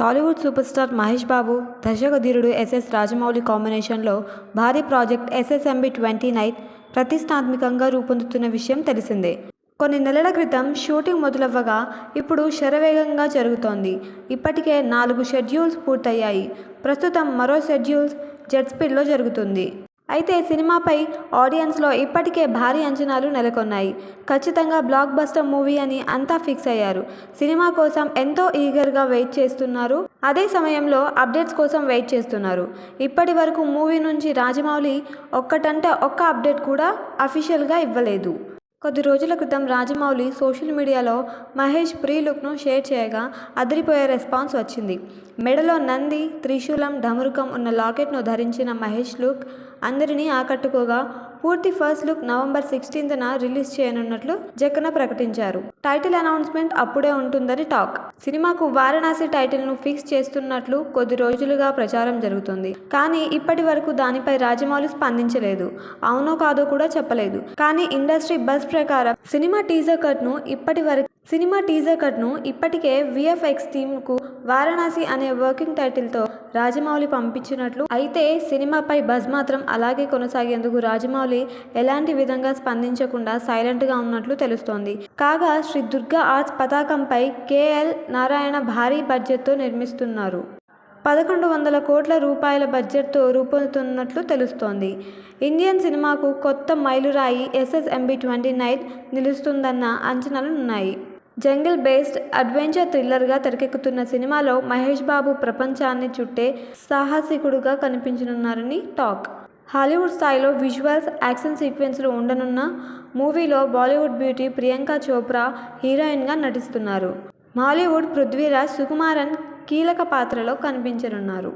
Tollywood super star Mahesh Babu దర్శకధీరుడు SS Rajamouli కాంబినేషన్లో భారీ project SSMB twenty nine ప్రతిష్టాత్మకంగా రూపొందుతున్న విషయం తెలిసిందే. కొన్ని నెలల క్రితం షూటింగ్ మొదలవ్వగా ఇప్పుడు శరవేగంగా జరుగుతోంది. ఇప్పటికే నాలుగు షెడ్యూల్స్ పూర్తయ్యాయి. ప్రస్తుతం మరో షెడ్యూల్స్ జెట్ స్పీడ్లో జరుగుతుంది. అయితే సినిమాపై ఆడియన్స్లో ఇప్పటికే భారీ అంచనాలు నెలకొన్నాయి. ఖచ్చితంగా బ్లాక్ బస్టర్ మూవీ అని అంతా ఫిక్స్ అయ్యారు. సినిమా కోసం ఎంతో ఈగర్గా వెయిట్ చేస్తున్నారు. అదే సమయంలో అప్డేట్స్ కోసం వెయిట్ చేస్తున్నారు. ఇప్పటి వరకు మూవీ నుంచి రాజమౌళి ఒక్కటంటే ఒక్క అప్డేట్ కూడా అఫీషియల్గా ఇవ్వలేదు. కొద్ది రోజుల క్రితం రాజమౌళి సోషల్ మీడియాలో మహేష్ ప్రీ లుక్ను షేర్ చేయగా అదిరిపోయే రెస్పాన్స్ వచ్చింది. మెడలో నంది త్రిశూలం ఢమరుకం ఉన్న లాకెట్ను ధరించిన మహేష్ లుక్ అందరినీ ఆకట్టుకోగా పూర్తి ఫస్ట్ లుక్ నవంబర్ సిక్స్టీన్త్న రిలీజ్ చేయనున్నట్లు జక్కన ప్రకటించారు. టైటిల్ అనౌన్స్మెంట్ అప్పుడే ఉంటుందని టాక్. సినిమాకు వారణాసి టైటిల్ను ఫిక్స్ చేస్తున్నట్లు కొద్ది రోజులుగా ప్రచారం జరుగుతుంది. కానీ ఇప్పటి వరకు దానిపై రాజమౌళి స్పందించలేదు. అవునో కాదో కూడా చెప్పలేదు. కానీ ఇండస్ట్రీ బస్ ప్రకారం సినిమా టీజర్ కట్ను ఇప్పటి వరకు సినిమా టీజర్ కట్ను ఇప్పటికే విఎఫ్ఎక్స్ టీమ్కు వారణాసి అనే వర్కింగ్ టైటిల్తో రాజమౌళి పంపించినట్లు అయితే సినిమాపై బజ్ మాత్రం అలాగే కొనసాగేందుకు రాజమౌళి ఎలాంటి విధంగా స్పందించకుండా సైలెంట్గా ఉన్నట్లు తెలుస్తోంది. కాగా శ్రీ దుర్గా ఆర్ట్స్ పతాకంపై కేఎల్ నారాయణ భారీ బడ్జెట్తో నిర్మిస్తున్నారు. పదకొండు వందల కోట్ల రూపాయల బడ్జెట్తో రూపొందుతున్నట్లు తెలుస్తోంది. ఇండియన్ సినిమాకు కొత్త మైలురాయి ఎస్ఎస్ఎంబి ట్వంటీ నైన్ నిలుస్తుందన్న అంచనాలు ఉన్నాయి జంగిల్ బేస్డ్ అడ్వెంచర్ థ్రిల్లర్గా తెరకెక్కుతున్న సినిమాలో మహేష్ బాబు ప్రపంచాన్ని చుట్టే సాహసికుడుగా కనిపించనున్నారని టాక్. హాలీవుడ్ స్థాయిలో విజువల్స్ యాక్షన్ సీక్వెన్స్లు ఉండనున్న మూవీలో బాలీవుడ్ బ్యూటీ ప్రియాంక చోప్రా హీరోయిన్గా నటిస్తున్నారు. మాలీవుడ్ పృథ్వీరాజ్ సుకుమారన్ కీలక పాత్రలో కనిపించనున్నారు.